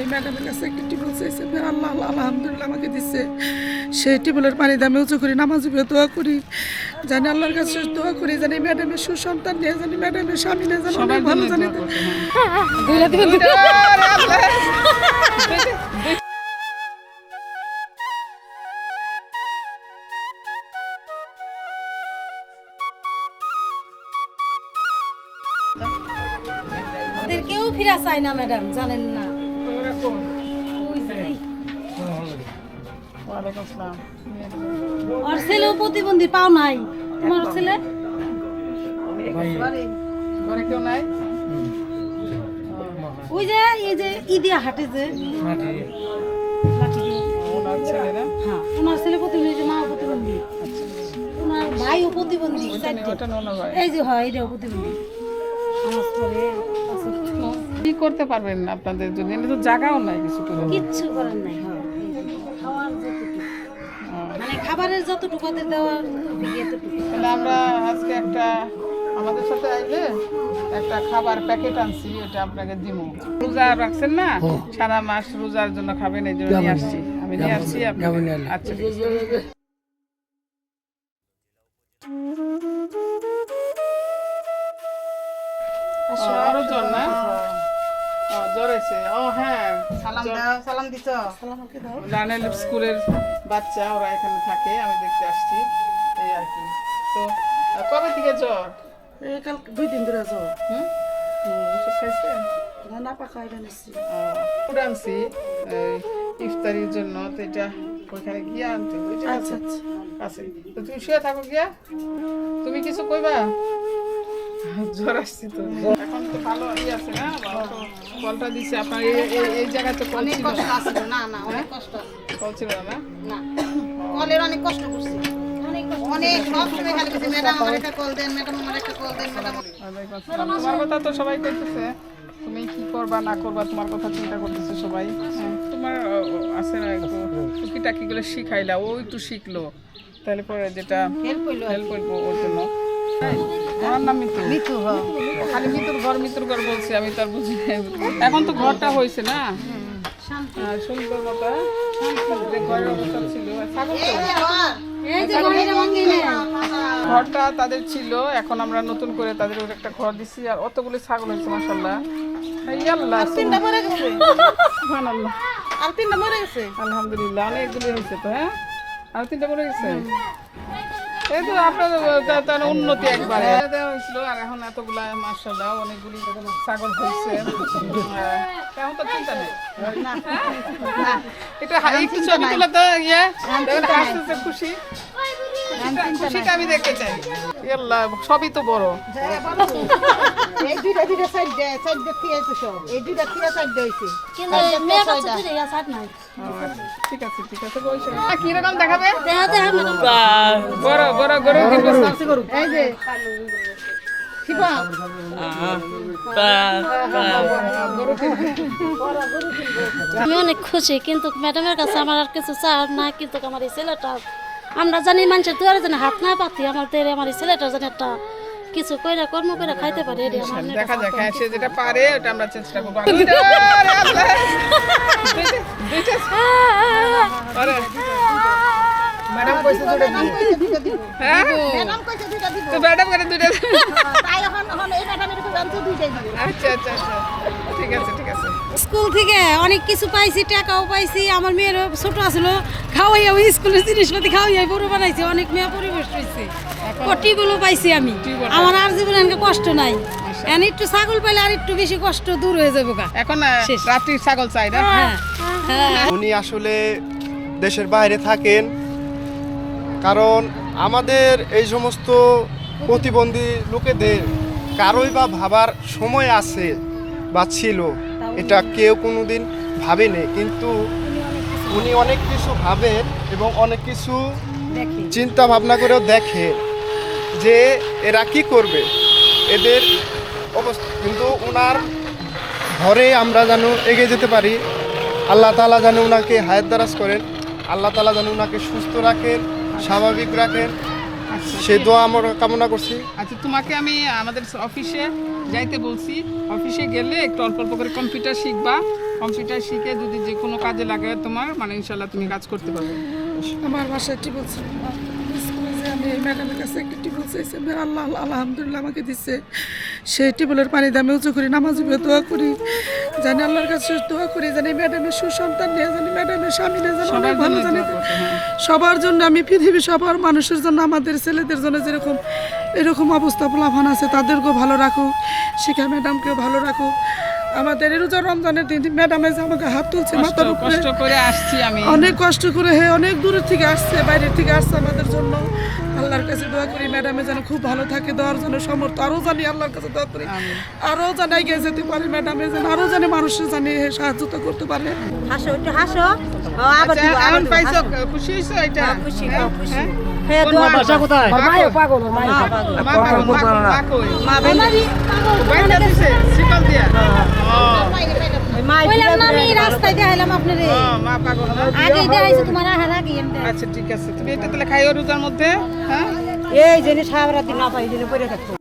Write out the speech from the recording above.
এই ম্যাডামের কাছে একটি টিউবওয়েল চাইছে আল্লাহ আল্লাহ আলহামদুলিল্লাহ আমাকে দিচ্ছে সেই আমি উঁচু করি নামাজ দোয়া করি। জানি আল্লাহর কাছে দোয়া করি জানি ম্যাডামের সুসন্তান নিয়ে জানি ম্যাডামের স্বামী নিয়ে জানি অনেক ভালো জানি ওদের কেউ ফিরা চায় না ম্যাডাম জানেন না। ওই যে, ওয়ালাইকুম আসসালাম ছেলেও প্রতিবন্ধী পাও নাই? তোমার ছেলে? ঘরে কেউ নাই? ওই যে এই যে ইদিয়া হাটে যে। দিয়ে। ওনার হ্যাঁ ছেলে প্রতিবন্ধী যে মা প্রতিবন্ধী। ওনার ভাইও প্রতিবন্ধী এই যে হয় এটাও প্রতিবন্ধী। করতে পারবেন না আপনাদের জন্য। এনে তো জায়গাও নাই কিছু করে কিচ্ছু করার নাই। খাওয়ার যতটুকু। মানে খাবারের যতটুকু ওদের দেওয়ার এতটুকু তাহলে আমরা আজকে একটা আমাদের সাথে আইলে একটা খাবার প্যাকেট আনছি এটা আপনাকে দিব রোজা রাখছেন না? সারা মাস রোজার জন্য খাবেন এই জন্য নিয়ে আসছি। আমি নিয়ে আসছি আপনি আচ্ছা। আরও জ্বর না? ও, জ্বর হ্যাঁ। সালাম দাও সালাম দিছ। লার্নেল স্কুলের বাচ্চা ওরা এখানে থাকে আমি দেখতে আসছি। এই আর কি। তো কবে থেকে জ্বর? এই কাল দুই দিন ধরে হুম? ওষুধ খাইছে? না পাকা এটা নিচ্ছি আনছি। ইফতারির জন্য তো এটা ওইখানে গিয়ে আনতে হবে, ঠিক আছে? তো তুমি শুয়ে থাকো গিয়া। তুমি কিছু কইবা? জ্বর আসছি তো। এখন তো ভালো আছে না কলটা দিছে আপনার এই এই কল ছিল। না না না অনেক কষ্ট কল ছিল না না? কলের অনেক কষ্ট করছি। অনেক সব সময় খালি বলছি ম্যাডাম আমার একটা কল দেন ম্যাডাম আমার একটা কল দেন ম্যাডাম তোমার কথা তো সবাই কইতেছে। তুমি কি করবা না করবা তোমার কথা চিন্তা করতেছে সবাই। হ্যাঁ, তোমার আছে না একটু টুকি শিখাইলা ও একটু শিখলো। তাহলে পরে যেটা হেল্প হইল হেল্প ওর জন্য। হ্যাঁ, নাম মিতু মিতু খালি মিতুর ঘর মিতুর ঘর বলছি আমি তার বুঝি এখন তো ঘরটা হয়েছে না? হ্যাঁ, সুন্দর কথা ঘরের অবস্থা ছিল। ঘরটা তাদের ছিল এখন আমরা নতুন করে তাদের ওর একটা ঘর দিছি আর অতগুলো ছাগল হয়েছে মাসাল্লাহ আল্লাহ তিনটা মরে গেছে। সুবহানাল্লাহ। আর তিনটা মরে গেছে। আলহামদুলিল্লাহ অনেকগুলো হয়েছে তো হ্যাঁ? আর তিনটা পড়ে গেছে? এই তো আপনার তার উন্নতি একবারে। দেওয়া হয়েছিল আর এখন এতগুলা মাসাল্লাহ অনেকগুলি ছাগল হয়েছে হ্যাঁ, তো চিন্তা নেই। হ্যাঁ? এটা হা- একটু ছবি তুলে তো ইয়ে হাসতেছে খুশি। খুশিটা- খুশিটা আমি দেখতে চাই। আল্লাহ সবই তো বড়। এই দুইটা দুইটা সাইড দে সাইড দে দিয়ে তো সব। এই দুইটা দিয়ে সাইড হইছে। কিন্তু মেয়ে বাচ্চা তুই রেয়া নাই। আচ্ছা, ঠিক আছে ঠিক আছে বলছে কীরকম দেখাবে? দেখা দেখা বড় বড় গরু কিনবে এই যে। শিবা আমি অনেক খুশি কিন্তু ম্যাডামের কাছে আমার আর কিছু চাওয়ার না কিন্তু আমার এই ছেলেটা আমরা জানি মানুষের দুয়ারে জানি হাত না পাতি আমাদের আমার এই ছেলেটা জানি একটা কিছু কইরা কর্ম করে খাইতে পারে আমার অনেক দেখা হ্যাঁ সে যেটা পারে ওটা আমরা চেষ্টা করব। হ্যাঁ? ম্যাডাম কইছে দুইটা দিব। তো ম্যাডাম করে দুইটা তাই এখন এখন এই ম্যাডামের উপর আনছে দুইটাই দিব। আচ্ছা আচ্ছা আচ্ছা। ঠিক আছে ঠিক আছে। স্কুল থেকে অনেক কিছু পাইছি টাকাও পাইছি। আমার মেয়ের ছোট আসলো খাওয়াইয়া ওই স্কুলের জিনিসপাতি খাওয়াইয়া বড় বানাইছি। অনেক মেয়ে পরিবেশ হয়েছে টিউবওয়েলও পাইছি আমি। আমার আর জীবনে এনকে কষ্ট নাই। এখন একটু ছাগল পাইলে আর একটু বেশি কষ্ট দূর হয়ে যাব এখন আহ, রাত্রি ছাগল চাই না? হ্যাঁ হ্যাঁ। উনি আসলে দেশের বাইরে থাকেন। কারণ আমাদের এই সমস্ত প্রতিবন্ধী লোকেদের কারোই বা ভাবার সময় আছে বা ছিল এটা কেউ কোনো দিন ভাবেনি। কিন্তু উনি অনেক কিছু ভাবেন এবং অনেক কিছু চিন্তা ভাবনা করেও দেখে যে এরা কি করবে এদের অবস্থা। কিন্তু ওনার ঘরে আমরা যেন এগিয়ে যেতে পারি আল্লাহ তালা যেন ওনাকে হায়াত দারাজ করেন আল্লাহ তালা যেন ওনাকে সুস্থ রাখেন। স্বাভাবিক রাখেন। সে সেই দোয়া আমরা কামনা করছি। আচ্ছা তোমাকে আমি আমাদের অফিসে যাইতে বলছি। অফিসে গেলে একটু অল্প অল্প করে কম্পিউটার শিখবা। কম্পিউটার শিখে যদি যে কোনো কাজে লাগে তোমার মানে ইনশাল্লাহ তুমি কাজ করতে পারবে। আমার বাসায় টিবল আমি এই ম্যাডামের কাছে একটা টিবল চাইছি আল্লাহ আলহামদুলিল্লাহ আমাকে দিচ্ছে সেই টিবলের পানি আমি উঁচু করি নামাজ পড়ে দোয়া করি। জানি আল্লাহর কাছে দোয়া করি জানি ম্যাডামের সুসন্তান নিয়ে জানি ম্যাডামের স্বামী নিয়ে জানি অনেক সবার ভালো জন্য জানি হ্যাঁ। সবার জন্য আমি পৃথিবী সবার মানুষের জন্য আমাদের ছেলেদের জন্য যেরকম এরকম অবস্থা প্লাভান আছে তাদেরকেও ভালো রাখুক শিখা ম্যাডামকেও ভালো রাখুক আমাদের রোজা রমজানের দিন ম্যাডামে যে আমাকে হাত তুলছে মাথার উপরে কষ্ট করে আসছি আমি। অনেক কষ্ট করে হে অনেক দূরের থেকে আসছে বাইরের থেকে আসছে আমাদের জন্য। আল্লাহর কাছে দোয়া করি ম্যাডামে যেন খুব ভালো থাকে দেওয়ার জন্য সমর্থ। আরও জানি আল্লাহর কাছে দোয়া করি। আরও জানাই গিয়ে যেতে পারি ম্যাডামে যেন আরও জানি মানুষের জানি হে সাহায্য করতে পারে। হাসো একটু হাসো। আবার আচ্ছা, খুশি হয়েছো এটা? খুশি, হ্যাঁ? খুশি। হ্যাঁ? পাগল পাগল। পাগল। পাগল, মা- দিছে, দিয়া? তোমার আগে আমি দেখাইছি। আচ্ছা ঠিক আছে। তুমি এটা তাহলে খাইও রোজার মধ্যে হ্যাঁ? এই জিনিস সারা রাত না পাই জিনিস পরে থাকতো